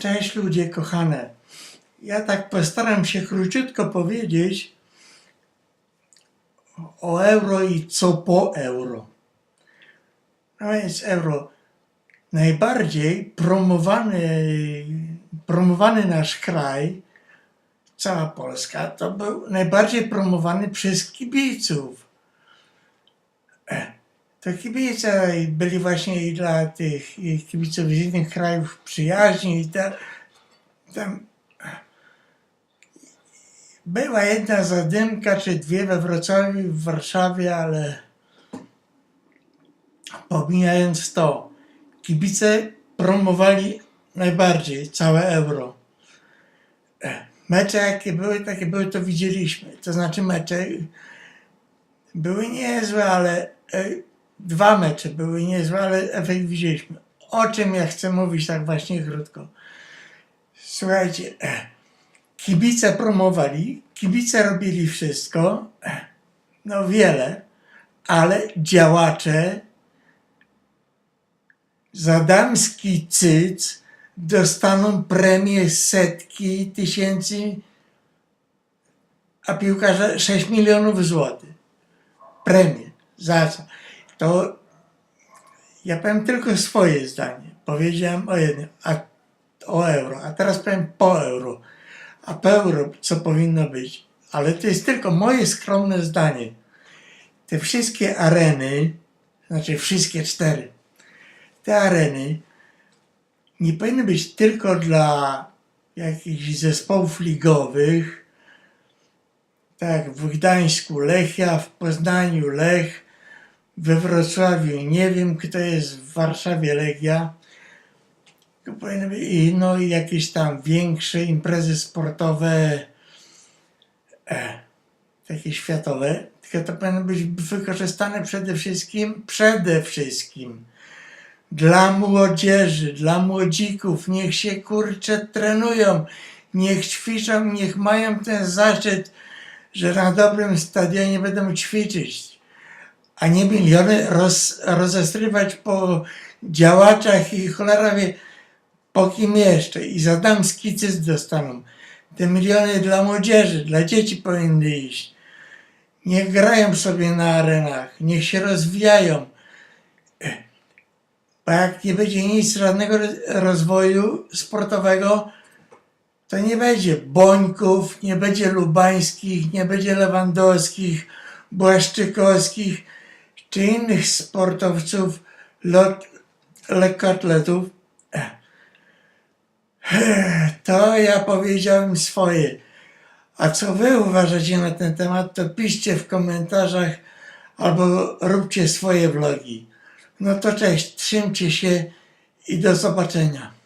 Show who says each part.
Speaker 1: Cześć ludzie kochane. Ja tak postaram się króciutko powiedzieć o euro i co po euro. No więc euro. Najbardziej promowany, promowany nasz kraj, cała Polska, to był najbardziej promowany przez kibiców. To kibice byli właśnie i dla tych i kibiców z innych krajów przyjaźni i ta, tam była jedna zadymka czy dwie we Wrocławiu w Warszawie, ale pomijając to, kibice promowali najbardziej całe euro. Mecze jakie były, takie były, to widzieliśmy. To znaczy mecze były niezłe, ale e, dwa mecze były niezłe, ale efekt widzieliśmy. O czym ja chcę mówić tak właśnie krótko. Słuchajcie, kibice promowali, kibice robili wszystko, no wiele, ale działacze za damski cyc dostaną premię setki tysięcy, a piłkarze 6 milionów złotych. Premię. Za co? To ja powiem tylko swoje zdanie. Powiedziałem o jednym, a, o euro, a teraz powiem po euro. A po euro co powinno być? Ale to jest tylko moje skromne zdanie. Te wszystkie areny, znaczy wszystkie cztery, te areny nie powinny być tylko dla jakichś zespołów ligowych, tak w Gdańsku Lechia, w Poznaniu Lech, we Wrocławiu. Nie wiem kto jest, w Warszawie Legia. I no i jakieś tam większe imprezy sportowe, e, takie światowe, tylko to powinno być wykorzystane przede wszystkim, przede wszystkim dla młodzieży, dla młodzików, niech się kurcze trenują, niech ćwiczą, niech mają ten zaszczyt, że na dobrym stadionie będą ćwiczyć, a nie miliony roz, rozestrywać po działaczach i cholera wie po kim jeszcze i za damski cyst dostaną. Te miliony dla młodzieży, dla dzieci powinny iść. Niech grają sobie na arenach, niech się rozwijają. Bo jak nie będzie nic, żadnego roz- rozwoju sportowego, to nie będzie Bońków, nie będzie Lubańskich, nie będzie Lewandowskich, Błaszczykowskich, czy innych sportowców, lot, lekkoatletów. To ja powiedziałem swoje. A co wy uważacie na ten temat, to piszcie w komentarzach albo róbcie swoje vlogi. No to cześć, trzymcie się i do zobaczenia.